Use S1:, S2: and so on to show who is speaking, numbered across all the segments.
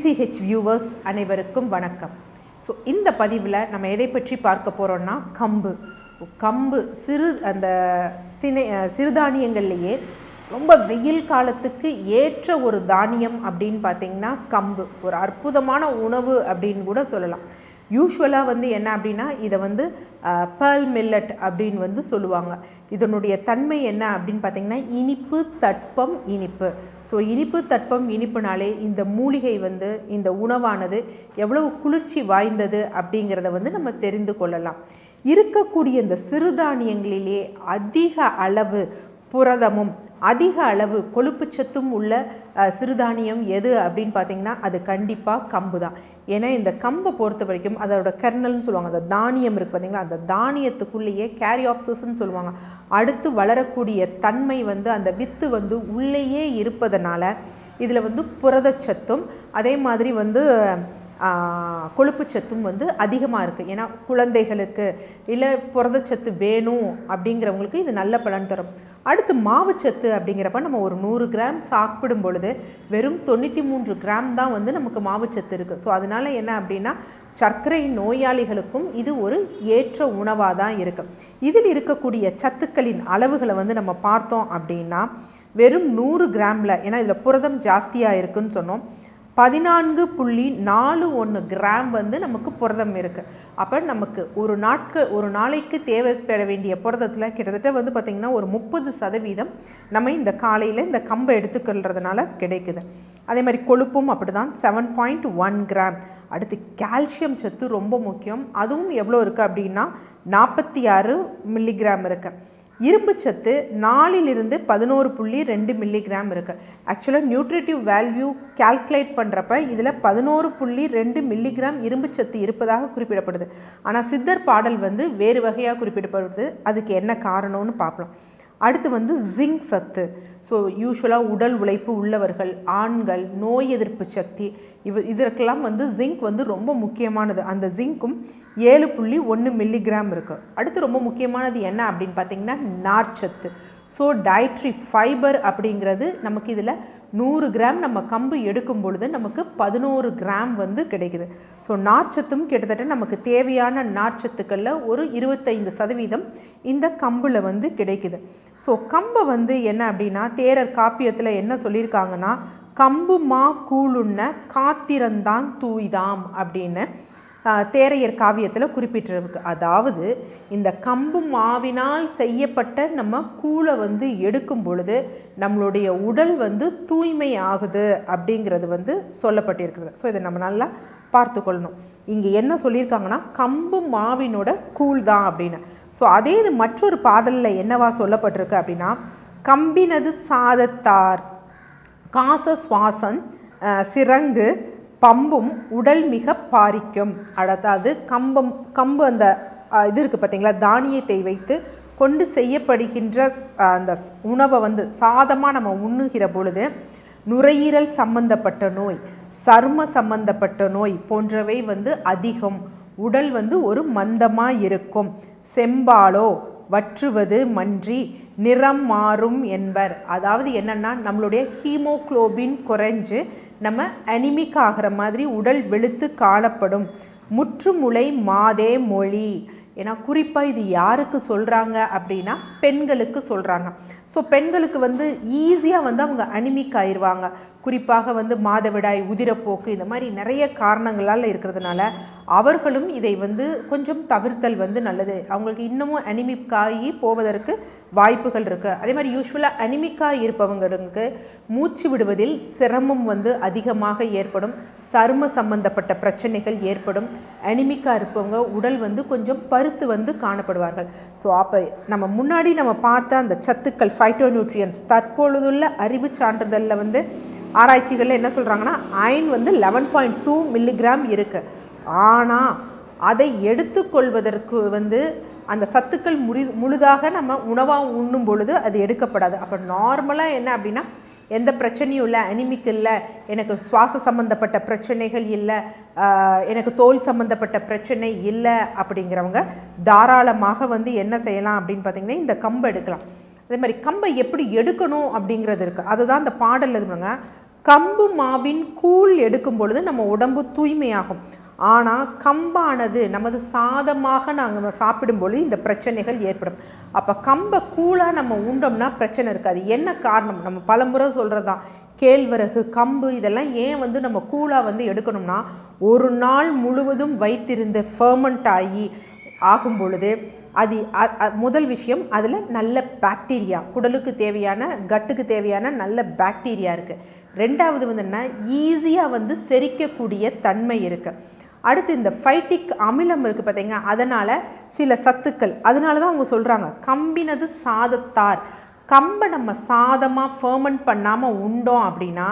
S1: DCH viewers அனைவருக்கும் வணக்கம். So இந்த பதிவில் நம்ம எதை பற்றி பார்க்க போகிறோன்னா கம்பு. கம்பு சிறு அந்த திணை சிறுதானியங்கள்லேயே ரொம்ப வெயில் காலத்துக்கு ஏற்ற ஒரு தானியம் அப்படின்னு பார்த்தீங்கன்னா கம்பு. ஒரு அற்புதமான உணவு அப்படின்னு கூட சொல்லலாம். யூஸ்வலாக வந்து என்ன அப்படின்னா இதை வந்து பேர்ல் மில்லட் அப்படின்னு வந்து சொல்லுவாங்க. இதனுடைய தன்மை என்ன அப்படின்னு பார்த்தீங்கன்னா இனிப்பு தட்பம் இனிப்பு. ஸோ இனிப்பு தட்பம் இனிப்புனாலே இந்த மூலிகை வந்து இந்த உணவானது எவ்வளவு குளிர்ச்சி வாய்ந்தது அப்படிங்கிறத வந்து நம்ம தெரிந்து கொள்ளலாம். இருக்கக்கூடிய இந்த சிறுதானியங்களிலே அதிக அளவு புரதமும் அதிக அளவு கொழுப்புச்சத்தும் உள்ள சிறுதானியம் எது அப்படின்னு பார்த்தீங்கன்னா அது கண்டிப்பாக கம்பு தான். ஏன்னா இந்த கம்பை பொறுத்த வரைக்கும் அதோட கர்னல்னு சொல்லுவாங்க. அந்த தானியம் இருக்குது பார்த்தீங்களா அந்த தானியத்துக்குள்ளேயே கேரியாப்சஸ்ன்னு சொல்லுவாங்க. அடுத்து வளரக்கூடிய தன்மை வந்து அந்த வித்து வந்து உள்ளேயே இருப்பதனால இதில் வந்து புரதச்சத்தும் அதே மாதிரி வந்து கொழுப்பு கொழுப்புச்சத்தும் வந்து அதிகமாக இருக்குது ஏன்னா குழந்தைகளுக்கு இல்லை புரதச்சத்து வேணும் அப்படிங்கிறவங்களுக்கு இது நல்ல பலன் தரும். அடுத்து மாவுச்சத்து அப்படிங்கிறப்ப நம்ம ஒரு நூறு கிராம் சாப்பிடும் பொழுது வெறும் தொண்ணூற்றி மூன்று கிராம் தான் வந்து நமக்கு மாவுச்சத்து இருக்குது ஸோ அதனால் என்ன அப்படின்னா சர்க்கரை நோயாளிகளுக்கும் இது ஒரு ஏற்ற உணவாக தான் இருக்குது இதில் இருக்கக்கூடிய சத்துக்களின் அளவுகளை வந்து நம்ம பார்த்தோம் அப்படின்னா வெறும் நூறு கிராமில் ஏன்னா இதில் புரதம் ஜாஸ்தியாக இருக்குதுன்னு சொன்னோம். பதினான்கு புள்ளி நாலு ஒன்று கிராம் வந்து நமக்கு புரதம் இருக்குது அப்போ நமக்கு ஒரு நாட்கள் ஒரு நாளைக்கு தேவைப்பட வேண்டிய புரதத்தில் கிட்டத்தட்ட வந்து பார்த்திங்கன்னா ஒரு முப்பது சதவீதம் நம்ம இந்த காலையில் இந்த கம்பை எடுத்துக்கொள்றதுனால கிடைக்குது. அதே மாதிரி கொழுப்பும் அப்படி தான் செவன் பாயிண்ட் ஒன் கிராம். அடுத்து கால்சியம் சத்து ரொம்ப முக்கியம். அதுவும் எவ்வளோ இருக்குது அப்படின்னா நாற்பத்தி ஆறு மில்லிகிராம் இருக்குது இரும்பு சத்து நாலிலிருந்து பதினோரு புள்ளி ரெண்டு மில்லிகிராம் இருக்குது ஆக்சுவலாக நியூட்ரிட்டிவ் வேல்யூ கால்குலேட் பண்ணுறப்ப இதில் பதினோரு புள்ளி ரெண்டு மில்லிகிராம் இரும்பு சத்து இருப்பதாக குறிப்பிடப்படுது. ஆனால் சித்தர் பாடல் வந்து வேறு வகையாக குறிப்பிடப்படுது. அதுக்கு என்ன காரணம்னு பார்க்கலாம் அடுத்து வந்து ஜிங்க் சத்து. ஸோ யூஸ்வலாக உடல் உழைப்பு உள்ளவர்கள் ஆண்கள் நோய் எதிர்ப்பு சக்தி இவ இதற்கெல்லாம் வந்து ஜிங்க் வந்து ரொம்ப முக்கியமானது. அந்த ஜிங்க்கும் ஏழு புள்ளி ஒன்று மில்லிகிராம் இருக்குது அடுத்து ரொம்ப முக்கியமானது என்ன அப்படின்னு பார்த்தீங்கன்னா நார்ச்சத்து. ஸோ டயட்ரி ஃபைபர் அப்படிங்கிறது நமக்கு இதில் நூறு கிராம் நம்ம கம்பு எடுக்கும் பொழுது நமக்கு பதினோரு கிராம் வந்து கிடைக்குது. ஸோ நார்ச்சத்தும் கிட்டத்தட்ட நமக்கு தேவையான நார்ச்சத்துக்களில் ஒரு இருபத்தைந்து சதவீதம் இந்த கம்பில் வந்து கிடைக்குது. ஸோ கம்பை வந்து என்ன அப்படின்னா தேரர் காப்பியத்தில் என்ன சொல்லியிருக்காங்கன்னா கம்பு மா கூழுண்ண காத்திரந்தான் தூய்தாம் அப்படின்னு. தேரையர் காவியத்தில் குறிப்பிட்டிருக்கு. அதாவது இந்த கம்பு மாவினால் செய்யப்பட்ட நம்ம கூழை வந்து எடுக்கும் பொழுது நம்மளுடைய உடல் வந்து தூய்மை ஆகுது அப்படிங்கிறது வந்து சொல்லப்பட்டிருக்கிறது. ஸோ இதை நம்ம நல்லா பார்த்துக்கொள்ளணும் இங்கே என்ன சொல்லியிருக்காங்கன்னா கம்பு மாவினோட கூழ் தான் அப்படின்னு. ஸோ அதே இது மற்றொரு பாடலில் என்னவா சொல்லப்பட்டிருக்கு அப்படின்னா கம்பினது சாதத்தார் காச சுவாசன் சிறங்கு பம்பும் உடல் மிக பாரிக்கும். அதாவது கம்பம் கம்பு அந்த இது இருக்குது பார்த்தீங்களா தானியத்தை வைத்து கொண்டு செய்யப்படுகின்ற அந்த ஸ்- உணவை வந்து சாதமாக நம்ம உண்ணுகிற பொழுது நுரையீரல் சம்பந்தப்பட்ட நோய் சர்ம சம்பந்தப்பட்ட நோய் போன்றவை வந்து அதிகம். உடல் வந்து ஒரு மந்தமாக இருக்கும். செம்பாலோ வற்றுவது மன்றி நிறம் மாறும் என்பர். அதாவது என்னன்னா நம்மளுடைய ஹீமோகுளோபின் குறைஞ்சு நம்ம அனிமிக் ஆகிற மாதிரி உடல் வெளுத்து காணப்படும். முற்றுமுளை மாதே மொழி. ஏன்னா குறிப்பாக இது யாருக்கு சொல்கிறாங்க அப்படின்னா பெண்களுக்கு சொல்கிறாங்க ஸோ பெண்களுக்கு வந்து ஈஸியாக வந்து அவங்க அனிமிக் ஆயிடுவாங்க குறிப்பாக வந்து மாதவிடாய் உதிரப்போக்கு இந்த மாதிரி நிறைய காரணங்களால் இருக்கிறதுனால அவர்களும் இதை வந்து கொஞ்சம் தவிர்த்தல் வந்து நல்லது. அவங்களுக்கு இன்னமும் அனிமிக்காகி போவதற்கு வாய்ப்புகள் இருக்குது அதே மாதிரி யூஸ்வலாக அனிமிக்காக இருப்பவங்களுக்கு மூச்சு விடுவதில் சிரமம் வந்து அதிகமாக ஏற்படும். சரும சம்பந்தப்பட்ட பிரச்சனைகள் ஏற்படும். அனிமிக்காக இருப்பவங்க உடல் வந்து கொஞ்சம் பருத்து வந்து காணப்படுவார்கள். ஸோ அப்போ நம்ம முன்னாடி நம்ம பார்த்த அந்த சத்துக்கள் ஃபைட்டோ நியூட்ரியன்ஸ் தற்பொழுதுள்ள அறிவு சான்றிதழில் வந்து ஆராய்ச்சிகளில் என்ன சொல்கிறாங்கன்னா அயன் வந்து லெவன் பாயிண்ட் டூ மில்லிகிராம் இருக்குது ஆனால் அதை எடுத்துக்கொள்வதற்கு வந்து அந்த சத்துக்கள் முறி முழுதாக நம்ம உணவாக உண்ணும் பொழுது அது எடுக்கப்படாது. அப்போ நார்மலாக என்ன அப்படின்னா எந்த பிரச்சனையும் இல்லை அனிமிக் இல்லை எனக்கு சுவாச சம்மந்தப்பட்ட பிரச்சனைகள் இல்லை எனக்கு தோல் சம்மந்தப்பட்ட பிரச்சனை இல்லை அப்படிங்கிறவங்க தாராளமாக வந்து என்ன செய்யலாம் அப்படின்னு பார்த்திங்கன்னா இந்த கம்பை எடுக்கலாம். அதே மாதிரி கம்பை எப்படி எடுக்கணும் அப்படிங்கிறது இருக்குது அதுதான் அந்த பாடல் எதுங்க கம்பு மாவின் கூழ் எடுக்கும் பொழுது நம்ம உடம்பு தூய்மையாகும். ஆனால் கம்பானது நமது சாதமாக நாங்கள் சாப்பிடும் பொழுது இந்த பிரச்சனைகள் ஏற்படும். அப்போ கம்பை கூழாக நம்ம உண்டோம்னா பிரச்சனை இருக்காது. என்ன காரணம்? நம்ம பலமுறை சொல்கிறது தான் கேழ்வரகு கம்பு இதெல்லாம் ஏன் வந்து நம்ம கூழாக வந்து எடுக்கணும்னா ஒரு நாள் முழுவதும் வைத்திருந்து ஃபர்மெண்ட் ஆகி ஆகும் பொழுது அது முதல் விஷயம் அதில் நல்ல பாக்டீரியா குடலுக்கு தேவையான கட்டுக்கு தேவையான நல்ல பாக்டீரியா இருக்குது ரெண்டாவது வந்து என்ன ஈஸியாக வந்து செரிக்கக்கூடிய தன்மை இருக்குது அடுத்து இந்த ஃபைட்டிக் அமிலம் இருக்குது பார்த்தீங்க அதனால் சில சத்துக்கள் அதனால தான் அவங்க சொல்கிறாங்க கம்பினது சாதத்தார். கம்பை நம்ம சாதமாக ஃபர்மெண்ட் பண்ணாமல் உண்டோம் அப்படின்னா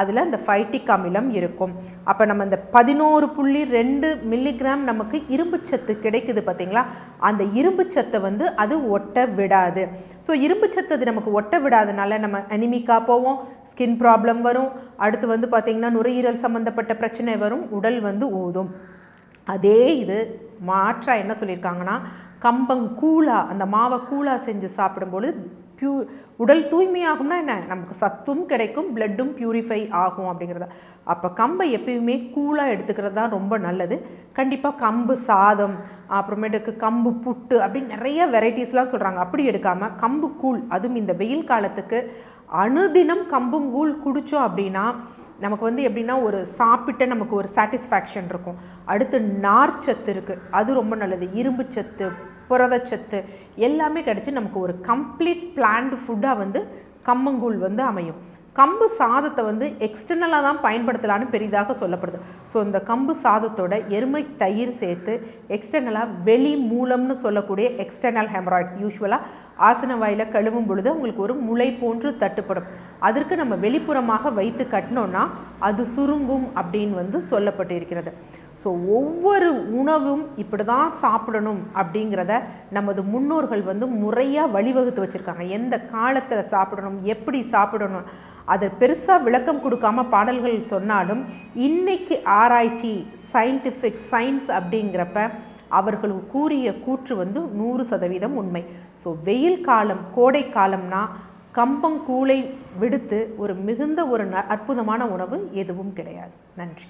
S1: அதில் அந்த ஃபைட்டிக் அமிலம் இருக்கும். அப்போ நம்ம இந்த பதினோரு புள்ளி ரெண்டு மில்லிகிராம் நமக்கு இரும்புச்சத்து கிடைக்குது பார்த்தீங்களா அந்த இரும்புச்சத்தை வந்து அது ஒட்ட விடாது. ஸோ இரும்புச்சத்து அது நமக்கு ஒட்ட விடாதனால நம்ம அனிமிக்காக போவோம் ஸ்கின் ப்ராப்ளம் வரும். அடுத்து வந்து பார்த்திங்கன்னா நுரையீரல் சம்மந்தப்பட்ட பிரச்சனை வரும் உடல் வந்து ஊதும். அதே இது மாற்றாக என்ன சொல்லியிருக்காங்கன்னா கம்பங்கூழா அந்த மாவை கூழா செஞ்சு சாப்பிடும்பொழுது பியூ உடல் தூய்மையாகும்னா என்ன? நமக்கு சத்தும் கிடைக்கும் பிளட்டும் பியூரிஃபை ஆகும் அப்படிங்கிறத. அப்போ கம்பை எப்பயுமே கூலாக எடுத்துக்கிறது தான் ரொம்ப நல்லது. கண்டிப்பாக கம்பு சாதம் அப்புறமேட்டுக்கு கம்பு புட்டு அப்படின்னு நிறைய வெரைட்டிஸ்லாம் சொல்கிறாங்க அப்படி எடுக்காமல் கம்பு கூழ் அதுவும் இந்த வெயில் காலத்துக்கு அணுதினம் கம்புங்கூழ் குடித்தோம் அப்படின்னா நமக்கு வந்து எப்படின்னா ஒரு சாப்பிட்ட நமக்கு ஒரு சாட்டிஸ்ஃபேக்ஷன் இருக்கும். அடுத்து நார்ச்சத்து இருக்குது அது ரொம்ப நல்லது. இரும்பு சத்து புரதச்சத்து எல்லாமே கிடச்சி நமக்கு ஒரு கம்ப்ளீட் பிளான்டு ஃபுட்டாக வந்து கம்மங்கூழ் வந்து அமையும். கம்பு சாதத்தை வந்து எக்ஸ்டர்னலாக தான் பயன்படுத்தலான்னு பெரிதாக சொல்லப்படுது. ஸோ இந்த கம்பு சாதத்தோட எருமை தயிர் சேர்த்து எக்ஸ்டர்னலாக வெளி மூலம்னு சொல்லக்கூடிய எக்ஸ்டர்னல் ஹெமராய்ட்ஸ் யூஸ்வலாக ஆசன வாயில் கழுவும் பொழுது உங்களுக்கு ஒரு முளை போன்று தட்டுப்படும். அதற்கு நம்ம வெளிப்புறமாக வைத்து கட்டினோன்னா அது சுருங்கும் அப்படின்னு வந்து சொல்லப்பட்டு இருக்கிறது ஸோ ஒவ்வொரு உணவும் இப்படி தான் சாப்பிடணும் அப்படிங்கிறத நமது முன்னோர்கள் வந்து முறையாக வழிவகுத்து வச்சுருக்காங்க. எந்த காலத்தில் சாப்பிடணும் எப்படி சாப்பிடணும் அதை பெருசாக விளக்கம் கொடுக்காம பாடல்கள் சொன்னாலும் இன்னைக்கு ஆராய்ச்சி சயின்டிஃபிக் சயின்ஸ் அப்படிங்கிறப்ப அவர்கள் கூறிய கூற்று வந்து நூறு சதவீதம் உண்மை. ஸோ வெயில் காலம் கோடை காலம்னா கம்பங்கூளை விடுத்து ஒரு மிகுந்த ஒரு அற்புதமான உணவு எதுவும் கிடையாது. நன்றி.